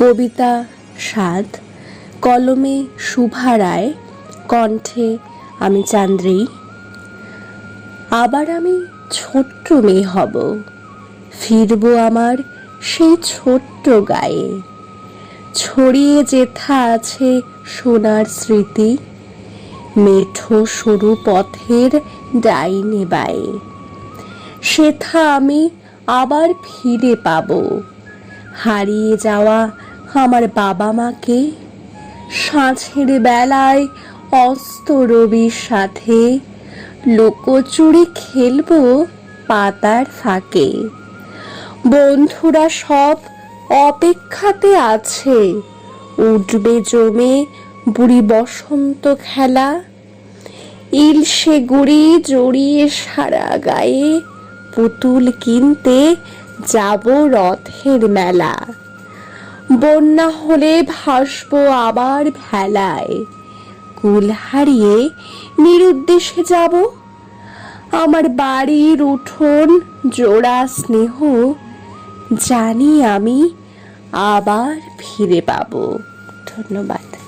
কবিতা সাদ কলমে শুভা রায়, কণ্ঠে আমি চান্দ্রী আবার আমি ছোট্ট মেয়ে হব, ফিরবো আমার সেই ছোট্ট গায়ে। ছড়িয়ে যেথা আছে সোনার স্মৃতি, মেঠো সরু পথের ডাইনে বায়ে। সেথা আমি আবার ফিরে পাবো হারিয়ে যাওয়া আমার বাবা মাকে সাঁঝের বেলায় অস্ত রবির সাথে লোকচুরি খেলব পাতার ফাঁকে। বন্ধুরা সব অপেক্ষাতে আছে, উঠবে জমে বুড়ি বসন্ত খেলা। ইলশে গুড়ি জড়িয়ে সারা গায়ে পুতুল কিনতে যাব রথের মেলা। বন্যা হলে ভাসবো আবার ভেলায়। কুল হারিয়ে নিরুদ্দেশে যাব। আমার বাড়ির উঠোন জোড়া স্নেহ। জানি আমি আবার ফিরে পাব। ধন্যবাদ।